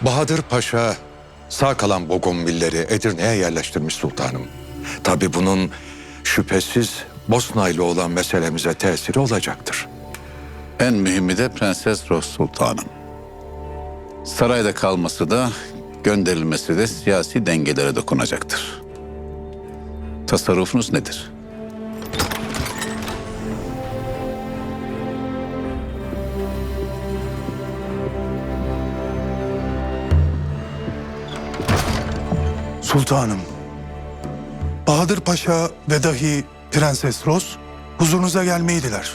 Bahadır Paşa sağ kalan Bogomilleri Edirne'ye yerleştirmiş sultanım. Tabi bunun şüphesiz Bosna ile olan meselemize tesiri olacaktır. En mühimi de Prenses Ros Sultanım. Sarayda kalması da gönderilmesi de siyasi dengelere dokunacaktır. Tasarrufunuz nedir? Sultanım. Bahadır Paşa ve dahi Prenses Ros huzurunuza gelmeydiler.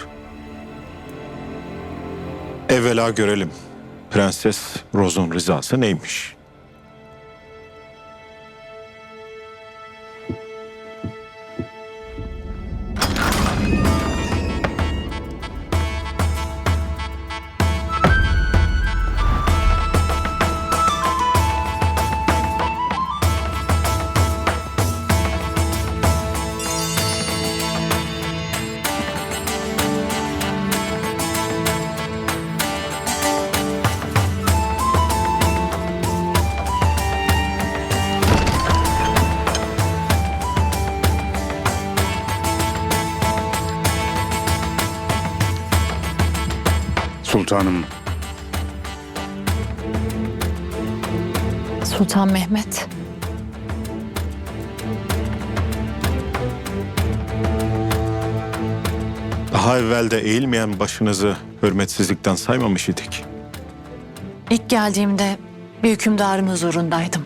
Evvela görelim. Prenses Rose'un rızası neymiş? Sultanım, Sultan Mehmet. Daha evvel de eğilmeyen başınızı hürmetsizlikten saymamış idik. İlk geldiğimde bir hükümdarın huzurundaydım.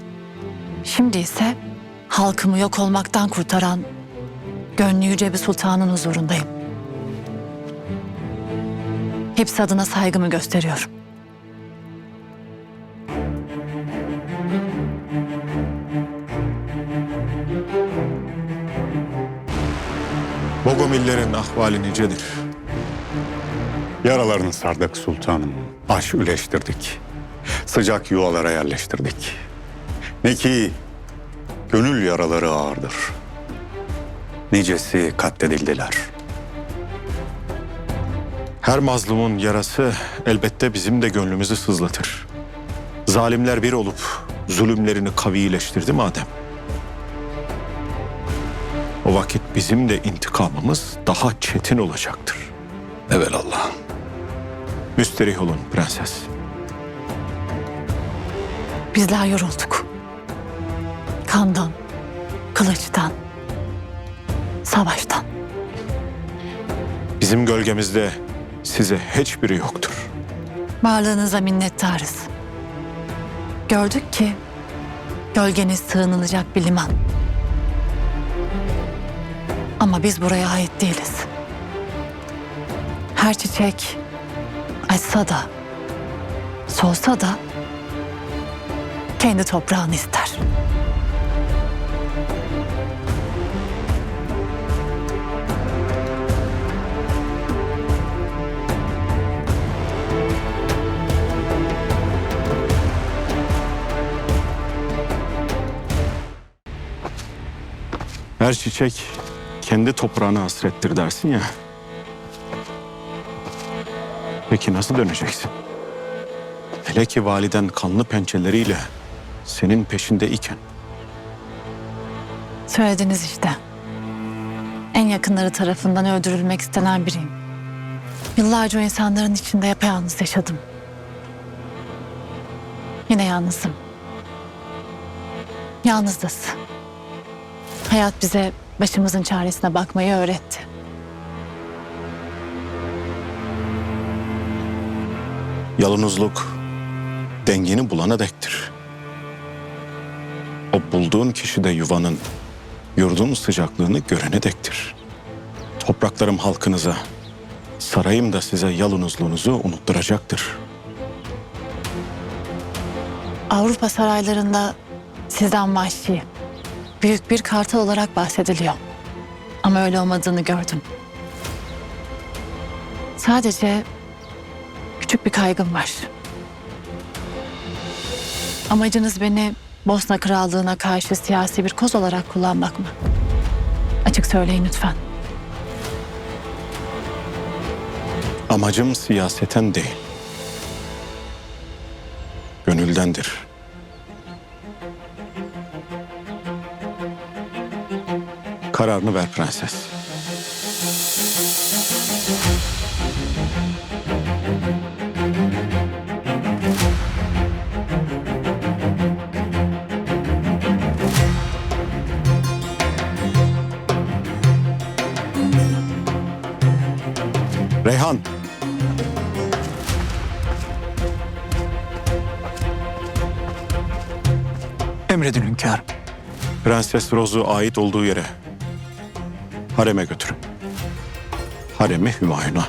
Şimdi ise halkımı yok olmaktan kurtaran gönlü yüce bir sultanın huzurundayım. Hepsi adına saygımı gösteriyorum. Bogomillerin ahvali nicedir. yaralarını sardık sultanım. Baş üleştirdik. Sıcak yuvalara yerleştirdik. Ne ki gönül yaraları ağırdır. Nicesi katledildiler. Her mazlumun yarası elbette bizim de gönlümüzü sızlatır. Zalimler bir olup zulümlerini kavileştirdi madem. O vakit bizim de intikamımız daha çetin olacaktır. Evelallah. Müsterih olun prenses. Bizler yorulduk. Kandan, kılıçtan, savaştan. Bizim gölgemizde size hiçbiri yoktur. Varlığınıza minnettarız. Gördük ki gölgeniz sığınılacak bir liman. Ama biz buraya ait değiliz. Her çiçek açsa da, solsa da kendi toprağını ister. Her çiçek kendi toprağına hasrettir dersin ya. Peki nasıl döneceksin? Hele ki validen kanlı pençeleriyle senin peşinde iken. Söylediniz işte. En yakınları tarafından öldürülmek istenen biriyim. Yıllarca o insanların içinde yapayalnız yaşadım. Yine yalnızım. Yalnızdız. Hayat bize başımızın çaresine bakmayı öğretti. Yalınızlık dengini bulana dektir. O bulduğun kişi de yuvanın, yurdun sıcaklığını görene dektir. Topraklarım halkınıza, sarayım da size yalınızlığınızı unutturacaktır. Avrupa saraylarında sizden vahşi, büyük bir kartal olarak bahsediliyor. Ama öyle olmadığını gördüm. Sadece küçük bir kaygım var. Amacınız beni Bosna Krallığı'na karşı siyasi bir koz olarak kullanmak mı? Açık söyleyin lütfen. Amacım siyaseten değil. Gönüldendir. Kararını ver prenses. Reyhan. Emredin hünkârım. Prenses Rose'u ait olduğu yere hareme götürün. Haremi Hümayun'a.